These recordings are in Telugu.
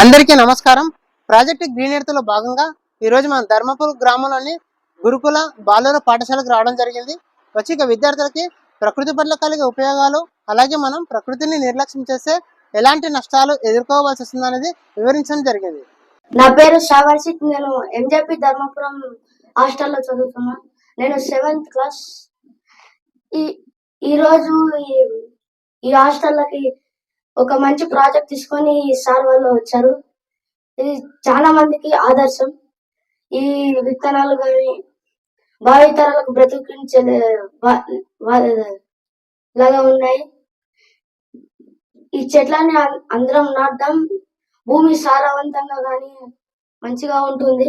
అందరికీ నమస్కారం. ప్రాజెక్ట్ గ్రీన్ ఎర్త్ భాగంగా ఈ రోజు మన ధర్మపురం గ్రామంలోని గురుకుల బాలుర పాఠశాలకు రావడం జరిగింది. వచ్చి ఇక విద్యార్థులకి ప్రకృతి పట్ల కలిగే ఉపయోగాలు అలాగే మనం ప్రకృతిని నిర్లక్ష్యం చేస్తే ఎలాంటి నష్టాలు ఎదుర్కోవాల్సి వస్తుంది అనేది వివరించడం జరిగింది. నా పేరు షావర్షిత్ నేను ఎంజేపీ ధర్మపురం హాస్టల్లో చదువుతున్నా. నేను సెవెంత్ క్లాస్. ఈ ఈరోజు ఈ ఈ హాస్టల్లోకి ఒక మంచి ప్రాజెక్ట్ తీసుకొని ఈ సార్ వాళ్ళు వచ్చారు. ఇది చాలా మందికి ఆదర్శం. ఈ విత్తనాలు కానీ భావితరాలకు బ్రతికించే లాగా ఉన్నాయి. ఈ చెట్లని అందరం నాటడం భూమి సారవంతంగా కానీ మంచిగా ఉంటుంది.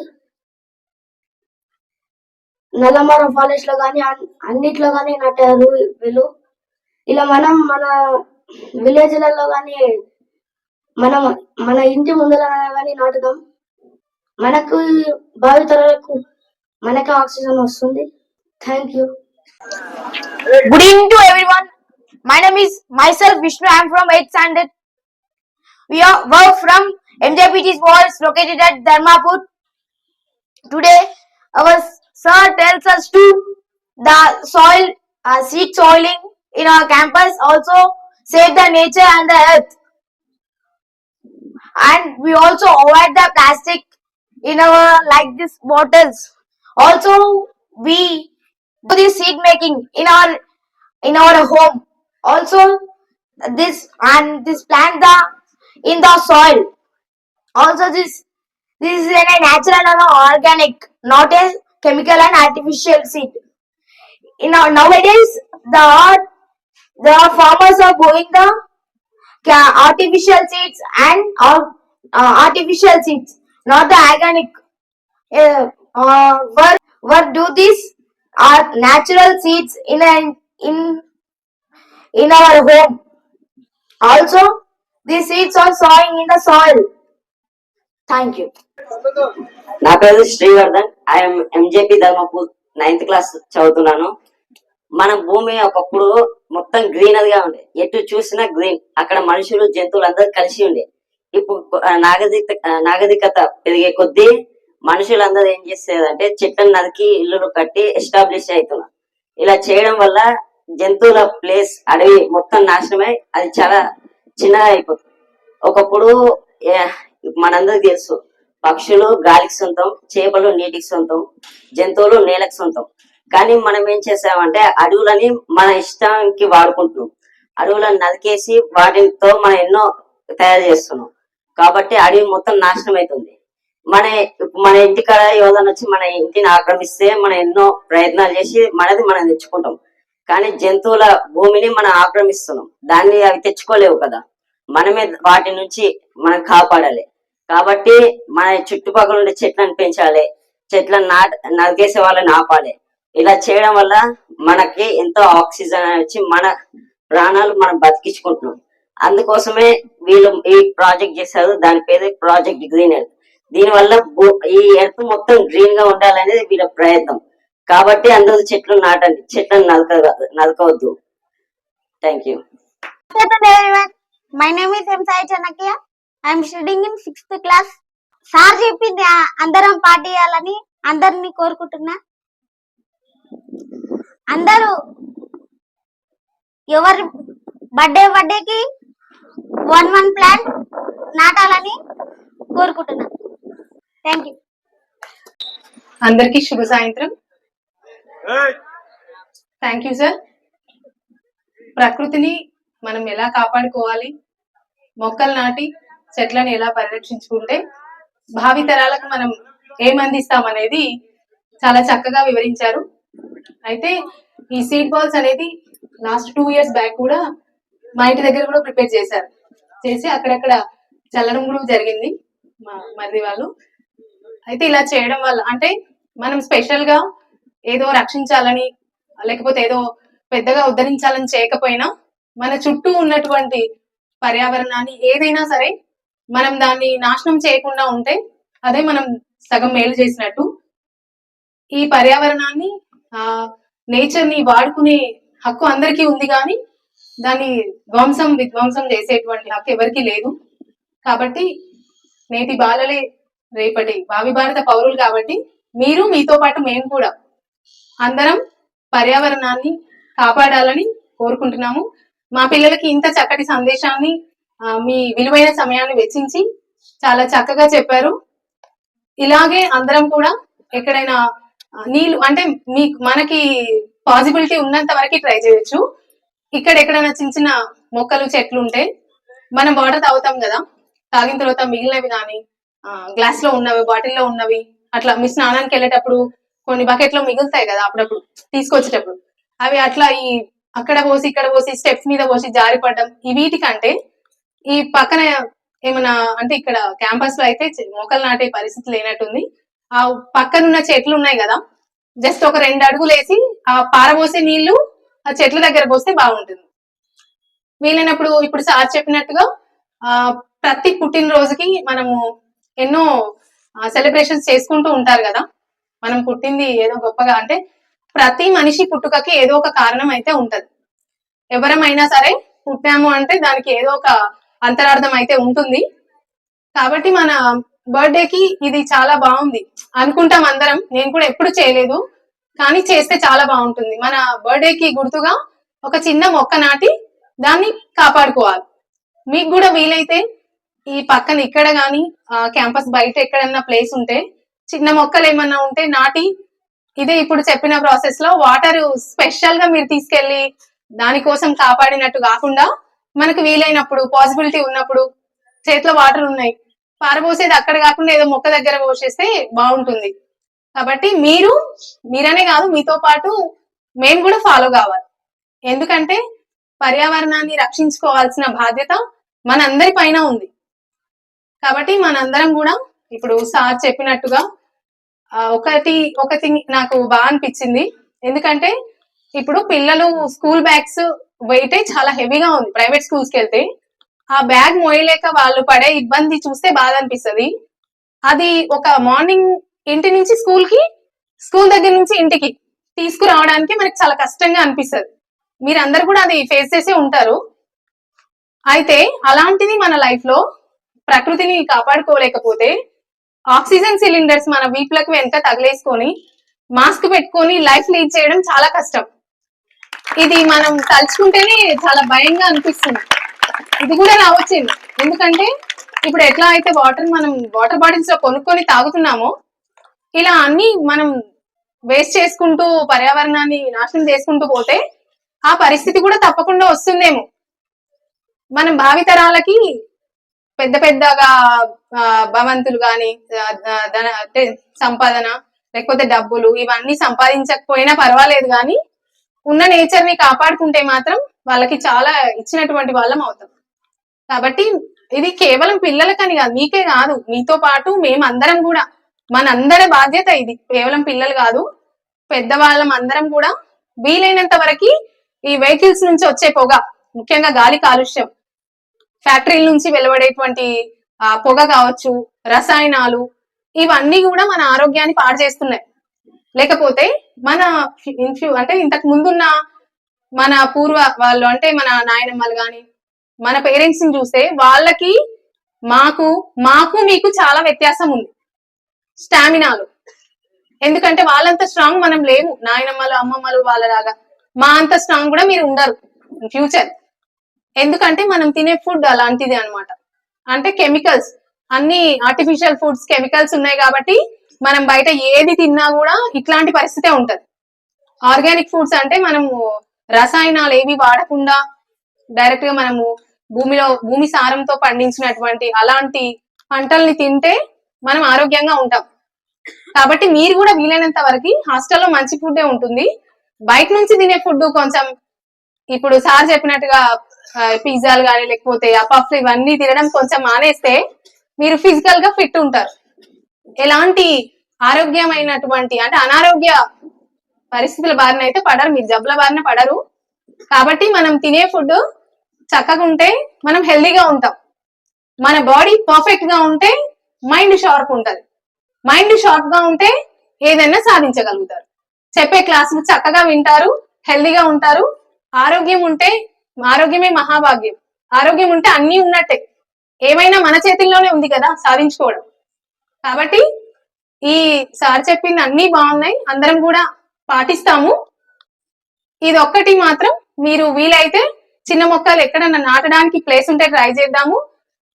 నల్లమర ఫారెస్ట్లో కానీ అన్నిట్లో కానీ నాటారు వీళ్ళు. ఇలా మనం మన విలేజ్లలో కానీ మనం మన ఇంటి ముందర కానీ నాటుదాం. మనకు భావితరాలకు మనకే ఆక్సిజన్ వస్తుంది. Thank you. Good evening to everyone my name is myself Vishnu I'm from eighth standard work from MJPTS boys located at Dharmapur today our sir tells us to the soil seed soiling in our campus also save the nature and the earth. And we also avoid the plastic in our like this bottles. Also, we do this seed making in our in our home. Also, this and this plant the in the soil. Also, this this is a natural and organic, not a chemical and artificial seed. In our, nowadays, the the farmers are growing the artificial seeds and uh, uh, artificial seeds, not the organic. Uh, uh, what, what do this are natural seeds in an, in in our home. Also, these seeds are sowing in the soil. Thank you. నా పేరు Srivardhan I'm MJP Dharmapur ninth class చదువుతున్నాను మన భూమి ఒకప్పుడు మొత్తం గ్రీనరీగా ఉండే. ఎటు చూసినా గ్రీన్. అక్కడ మనుషులు జంతువులు అందరూ కలిసి ఉండే. ఇప్పుడు నాగరికత నాగరిక నాగరికత పెరిగే కొద్దీ మనుషులందరూ ఏం చేసేదంటే చెట్లను నరికి ఇల్లులు కట్టి ఎస్టాబ్లిష్ అవుతున్నారు ఇలా చేయడం వల్ల జంతువుల ప్లేస్ అడవి మొత్తం నాశనమై అది చాలా చిన్నగా అయిపోతుంది. ఒకప్పుడు ఏ- మనందరికి తెలుసు. పక్షులు గాలికి సొంతం చేపలు నీటికి సొంతం జంతువులు నేలకు సొంతం. కానీ మనం ఏం చేసామంటే అడవులని మన ఇష్టానికి వాడుకుంటున్నాం. అడవులను నరికేసి వాటితో మనం ఎన్నో తయారు చేస్తున్నాం. కాబట్టి అడవి మొత్తం నాశనం అవుతుంది. మన మన ఇంటికాడ ఎవరైనా వచ్చి మన ఇంటిని ఆక్రమిస్తే మనం ఎన్నో ప్రయత్నాలు చేసి మనది మనం తెచ్చుకుంటాం. కానీ జంతువుల భూమిని మనం ఆక్రమిస్తున్నాం. దాన్ని అవి తెచ్చుకోలేవు కదా. మనమే వాటి నుంచి మనం కాపాడాలి. కాబట్టి మన చుట్టుపక్కల ఉండే చెట్లను పెంచాలి. చెట్లను నాట నరికేసే వాళ్ళని ఆపాలి. ఇలా చేయడం వల్ల మనకి ఎంతో ఆక్సిజన్ వచ్చి మన ప్రాణాలు మనం బతికించుకుంటున్నాం. అందుకోసమే వీళ్ళు ఈ ప్రాజెక్ట్ చేశారు. దాని పేరు ప్రాజెక్ట్ గ్రీన్ ఎర్త్ దీని వల్ల ఈ ఎర్త్ మొత్తం గ్రీన్గా ఉండాలనేది వీళ్ళ ప్రయత్నం. కాబట్టి అందరూ చెట్లు నాటండి. చెట్లను నరక నరకవద్దు thank you my name is M Sai M. I'm studying in sixth class sir చెప్పింది అందరం పాటియాలని అందరినీ కోరుకుంటున్నా. అందరూ ఎవరి బర్త్డే బర్త్డేకి వన్ వన్ ప్లాన్ నాటాలని కోరుకుంటున్నా థ్యాంక్ యూ అందరికీ శుభ సాయంత్రం. థ్యాంక్ యూ సార్ ప్రకృతిని మనం ఎలా కాపాడుకోవాలి? మొక్కలు నాటి చెట్లను ఎలా పరిరక్షించుకుంటే భావి తరాలకు మనం ఏం అందిస్తాం అనేది చాలా చక్కగా వివరించారు. అయితే ఈ సీడ్ బాల్స్ అనేది లాస్ట్ టూ ఇయర్స్ బ్యాక్ కూడా మా ఇంటి దగ్గర కూడా ప్రిపేర్ చేశారు. చేసి అక్కడక్కడ చల్లడం కూడా జరిగింది మా మరిది వాళ్ళు. అయితే ఇలా చేయడం వల్ల అంటే మనం స్పెషల్గా ఏదో రక్షించాలని లేకపోతే ఏదో పెద్దగా ఉద్ధరించాలని చేయకపోయినా మన చుట్టూ ఉన్నటువంటి పర్యావరణాన్ని ఏదైనా సరే మనం దాన్ని నాశనం చేయకుండా ఉంటే అదే మనం సగం మేలు చేసినట్టు ఈ పర్యావరణాన్ని ఆ నేచర్ని వాడుకునే హక్కు అందరికీ ఉంది కానీ దాన్ని ధ్వంసం విధ్వంసం చేసేటువంటి హక్కు ఎవరికీ లేదు. కాబట్టి నేటి బాలలే రేపటి భావి భారత పౌరులు కాబట్టి మీరు మీతో పాటు మేము కూడా అందరం పర్యావరణాన్ని కాపాడాలని కోరుకుంటున్నాము. మా పిల్లలకి ఇంత చక్కటి సందేశాన్ని మీ విలువైన సమయాన్ని వెచ్చించి చాలా చక్కగా చెప్పారు. ఇలాగే అందరం కూడా ఎక్కడైనా నీళ్ళు అంటే మీ మనకి పాసిబిలిటీ ఉన్నంత వరకు ట్రై చేయొచ్చు. ఇక్కడ ఎక్కడైనా చిన్న చిన్న మొక్కలు చెట్లు ఉంటే మనం వాటర్ తాగుతాం కదా. తాగిన తర్వాత మిగిలినవి కానీ గ్లాస్లో ఉన్నవి బాటిల్లో ఉన్నవి అట్లా మీ స్నానానికి వెళ్ళేటప్పుడు కొన్ని బకెట్లో మిగులుతాయి కదా అప్పుడప్పుడు తీసుకొచ్చేటప్పుడు. అవి అట్లా ఈ అక్కడ పోసి ఇక్కడ పోసి స్టెప్స్ మీద పోసి జారి పడడం ఈ వీటికంటే ఈ పక్కన ఏమైనా అంటే ఇక్కడ క్యాంపస్లో అయితే మొక్కలు నాటే పరిస్థితి లేనట్టుంది. ఆ పక్కనున్న చెట్లు ఉన్నాయి కదా జస్ట్ ఒక రెండు అడుగులు వేసి ఆ పారబోసే నీళ్ళు ఆ చెట్ల దగ్గర పోస్తే బాగుంటుంది. వీలైనప్పుడు ఇప్పుడు సార్ చెప్పినట్టుగా ఆ ప్రతి పుట్టినరోజుకి మనము ఎన్నో సెలబ్రేషన్స్ చేసుకుంటూ ఉంటారు కదా మనం పుట్టింది ఏదో గొప్పగా అంటే ప్రతి మనిషి పుట్టుకకి ఏదో ఒక కారణం అయితే ఉంటది. ఎవరమైనా సరే పుట్టాము అంటే దానికి ఏదో ఒక అంతరార్థం అయితే ఉంటుంది. కాబట్టి మన బర్త్డే కి ఇది చాలా బాగుంది. అనుకుంటాం అందరం. నేను కూడా ఎప్పుడు చేయలేదు. కానీ చేస్తే చాలా బాగుంటుంది. మన బర్త్డే కి గుర్తుగా ఒక చిన్న మొక్క నాటి దాన్ని కాపాడుకోవాలి. మీకు కూడా వీలైతే ఈ పక్కన ఇక్కడ గాని క్యాంపస్ బయట ఎక్కడన్నా ప్లేస్ ఉంటే చిన్న మొక్కలు ఏమన్నా ఉంటే నాటి ఇదే ఇప్పుడు చెప్పిన ప్రాసెస్లో వాటర్ స్పెషల్గా మీరు తీసుకెళ్ళి దానికోసం కాపాడినట్టు కాకుండా మనకు వీలైనప్పుడు పాసిబిలిటీ ఉన్నప్పుడు చేతిలో వాటర్ ఉన్నాయి. పారబోసేది అక్కడ కాకుండా ఏదో మొక్క దగ్గర పోసేస్తే బాగుంటుంది. కాబట్టి మీరు మీరనే కాదు మీతో పాటు మేము కూడా ఫాలో కావాలి. ఎందుకంటే పర్యావరణాన్ని రక్షించుకోవాల్సిన బాధ్యత మనందరి పైన ఉంది. కాబట్టి మనందరం కూడా ఇప్పుడు సార్ చెప్పినట్టుగా ఒకటి ఒక థింగ్ నాకు బాగా అనిపించింది. ఎందుకంటే ఇప్పుడు పిల్లలు స్కూల్ బ్యాగ్స్ వెయిటే చాలా హెవీగా ఉంది. ప్రైవేట్ స్కూల్స్కి వెళ్తే ఆ బ్యాగ్ మోయలేక వాళ్ళు పడే ఇబ్బంది చూస్తే బాధ అనిపిస్తది. అది ఒక మార్నింగ్ ఇంటి నుంచి స్కూల్కి స్కూల్ దగ్గర నుంచి ఇంటికి తీసుకురావడానికి మనకి చాలా కష్టంగా అనిపిస్తుంది. మీరందరూ కూడా అది ఫేస్ చేసే ఉంటారు. అయితే అలాంటిది మన లైఫ్లో ప్రకృతిని కాపాడుకోలేకపోతే ఆక్సిజన్ సిలిండర్స్ మన వీపులకు వెనుక తగిలేసుకొని మాస్క్ పెట్టుకొని లైఫ్ లీడ్ చేయడం చాలా కష్టం. ఇది మనం తలుచుకుంటేనే చాలా భయంగా అనిపిస్తుంది. ఇది కూడా రావచ్చింది ఎందుకంటే ఇప్పుడు ఎట్లా అయితే వాటర్ మనం వాటర్ బాటిల్స్లో కొనుక్కొని తాగుతున్నామో ఇలా అన్ని మనం వేస్ట్ చేసుకుంటూ పర్యావరణాన్ని నాశనం చేసుకుంటూ పోతే ఆ పరిస్థితి కూడా తప్పకుండా వస్తుందేమో. మనం భావితరాలకి పెద్ద పెద్దగా భవంతులు గాని ధన అంటే సంపాదన లేకపోతే డబ్బులు ఇవన్నీ సంపాదించకపోయినా పర్వాలేదు కానీ ఉన్న నేచర్ని కాపాడుకుంటే మాత్రం వాళ్ళకి చాలా ఇచ్చినటువంటి వాళ్ళం అవుతాం. కాబట్టి ఇది కేవలం పిల్లలకని కాదు మీకే కాదు. మీతో పాటు మేమందరం కూడా మనందరి బాధ్యత ఇది. కేవలం పిల్లలు కాదు పెద్దవాళ్ళం అందరం కూడా వీలైనంత వరకు ఈ వెహికల్స్ నుంచి వచ్చే పొగ ముఖ్యంగా గాలి కాలుష్యం ఫ్యాక్టరీల నుంచి వెలువడేటువంటి ఆ, పొగ కావచ్చు రసాయనాలు ఇవన్నీ కూడా మన ఆరోగ్యాన్ని పాడు చేస్తున్నాయి. లేకపోతే మన ఇన్ఫ్యూ అంటే ఇంతకు ముందున్న మన పూర్వ వాళ్ళు అంటే మన నాయనమ్మలు గాని మన పేరెంట్స్ని చూస్తే వాళ్ళకి మాకు మాకు మీకు చాలా వ్యత్యాసం ఉంది. స్టామినాలు ఎందుకంటే వాళ్ళంత స్ట్రాంగ్ మనం లేము. నాయనమ్మలు అమ్మమ్మలు వాళ్ళలాగా. మా అంత స్ట్రాంగ్ కూడా మీరు ఉండరు ఫ్యూచర్ ఎందుకంటే మనం తినే ఫుడ్ అలాంటిది అన్నమాట. అంటే కెమికల్స్ అన్ని ఆర్టిఫిషియల్ ఫుడ్స్ కెమికల్స్ ఉన్నాయి కాబట్టి మనం బయట ఏది తిన్నా కూడా ఇట్లాంటి పరిస్థితే ఉంటది. ఆర్గానిక్ ఫుడ్స్ అంటే మనము రసాయనాలు ఏవి వాడకుండా డైరెక్ట్గా మనము భూమిలో భూమి సారంతో పండించినటువంటి అలాంటి పంటల్ని తింటే మనం ఆరోగ్యంగా ఉంటాం. కాబట్టి మీరు కూడా వీలైనంత వరకు హాస్టల్లో మంచి ఫుడ్ ఉంటుంది. బయట నుంచి తినే ఫుడ్ కొంచెం ఇప్పుడు సార్ చెప్పినట్టుగా పిజ్జాలు కానీ లేకపోతే అపాఫ్లు ఇవన్నీ తినడం కొంచెం మానేస్తే మీరు ఫిజికల్గా ఫిట్ ఉంటారు. ఎలాంటి ఆరోగ్యమైనటువంటి అంటే అనారోగ్య పరిస్థితుల బారిన అయితే పడరు మీరు జబ్బుల బారిన పడరు. కాబట్టి మనం తినే ఫుడ్ చక్కగా ఉంటే మనం హెల్దీగా ఉంటాం. మన బాడీ పర్ఫెక్ట్గా ఉంటే మైండ్ షార్ప్ ఉంటది. మైండ్ షార్ప్గా ఉంటే ఏదైనా సాధించగలుగుతారు. చెప్పే క్లాసులు చక్కగా వింటారు హెల్దీగా ఉంటారు. ఆరోగ్యం ఉంటే ఆరోగ్యమే మహాభాగ్యం. ఆరోగ్యం ఉంటే అన్ని ఉన్నట్టే. ఏమైనా మన చేతుల్లోనే ఉంది కదా సాధించుకోవడం. కాబట్టి ఈ సార్ చెప్పింది అన్ని బాగున్నాయి. అందరం కూడా పాటిస్తాము. ఇది ఒక్కటి మాత్రం మీరు వీలైతే చిన్న మొక్కలు ఎక్కడన్నా నాటడానికి ప్లేస్ ఉంటే ట్రై చేద్దాము.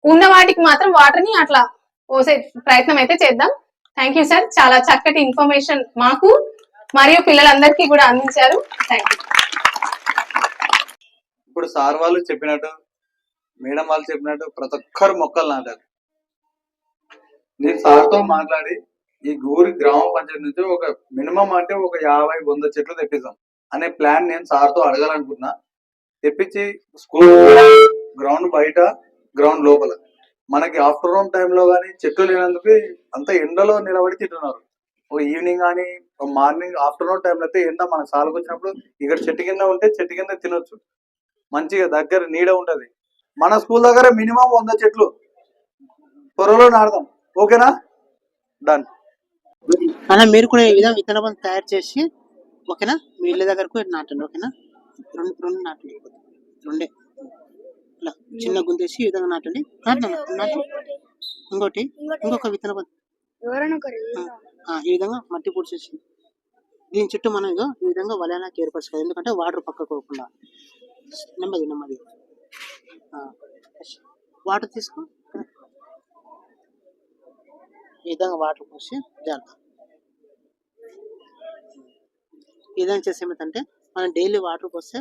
ఉన్న వాటికి మాత్రం వాటర్ని అట్లా పోసే ప్రయత్నం అయితే చేద్దాం. Thank you sir. చాలా చక్కటి ఇన్ఫర్మేషన్ మాకు మరియు పిల్లలందరికీ కూడా అందించారు. Thank you. ఇప్పుడు సార్ వాళ్ళు చెప్పినట్టు మేడం వాళ్ళు చెప్పినట్టు ప్రతి ఒక్కరు మొక్కలు నాటారు. నేను సార్తో మాట్లాడి ఈ ఊరి గ్రామ పంచాయతీ నుంచి ఒక మినిమం అంటే ఒక యాభై వంద చెట్లు తెప్పిద్దాం అనే ప్లాన్ నేను సార్తో అడగాలనుకున్నా తెప్పించి స్కూల్ గ్రౌండ్ బయట గ్రౌండ్ లోపల. మనకి ఆఫ్టర్నూన్ టైంలో కానీ చెట్లు లేనందుకు అంత ఎండలో నిలబడి తింటున్నారు. ఒక ఈవినింగ్ కానీ మార్నింగ్ ఆఫ్టర్నూన్ టైంలో అయితే ఎండ మన సాలకు వచ్చినప్పుడు ఇక్కడ చెట్టు కింద ఉంటే చెట్టు కింద తినొచ్చు. మంచిగా దగ్గర నీడ ఉంటది. మన స్కూల్ దగ్గర మినిమం వంద చెట్లు. త్వరలో నాడదాం ఓకేనా? డన్ అలా మీరు కూడా ఈ విధంగా విత్తన బంధు తయారు చేసి ఓకేనా? మీ ఇళ్ళ దగ్గరకు నాటండి ఓకేనా? రెండు రెండు నాటండి రెండే. ఇలా చిన్న గుంతేసి ఈ విధంగా నాటండి. నాటండి నాటు ఇంకోటి? ఇంకొక విత్తన ఆ, ఈ విధంగా మట్టి పూడ్చేసి దీని చుట్టూ మనం ఇగో ఈ విధంగా వలయానికి ఏర్పరచుకోవాలి. ఎందుకంటే వాటర్ పక్కకు పోకుండా. నెమ్మది నెమ్మది. వాటర్ తీసుకో. ఈ విధంగా వాటర్ పోసి జాగ్రత్త ఈ విధంగా చేస్తే ఏమిటంటే మనం డైలీ వాటర్ పోస్తే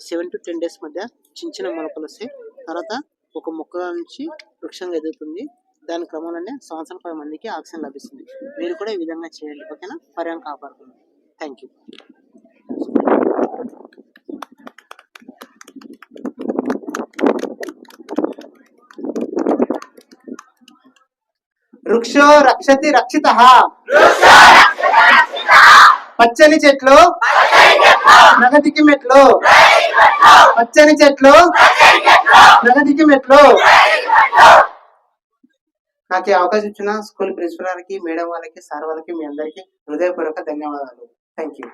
సెవెన్ టు టెన్ డేస్ మధ్య చిన్న చిన్న మొలకలు వస్తాయి. తర్వాత ఒక మొక్క నుంచి వృక్షంగా ఎదుగుతుంది. దాని క్రమంలోనే సంవత్సరం పది మందికి ఆక్సిజన్ లభిస్తుంది. మీరు కూడా ఈ విధంగా చేయండి. ఓకేనా? పర్యావరణం కాపాడుతుంది థ్యాంక్ యూ వృక్షో రక్షతి రక్షిత. పచ్చని చెట్లు. ప్రగతికి మెట్లు. పచ్చని చెట్లు. ప్రగతికి మెట్లు. నాకు ఈ అవకాశం ఇచ్చిన స్కూల్ ప్రిన్సిపల్ వారికి మేడం వాళ్ళకి సార్ వాళ్ళకి మీ అందరికీ హృదయపూర్వక ధన్యవాదాలు. Thank you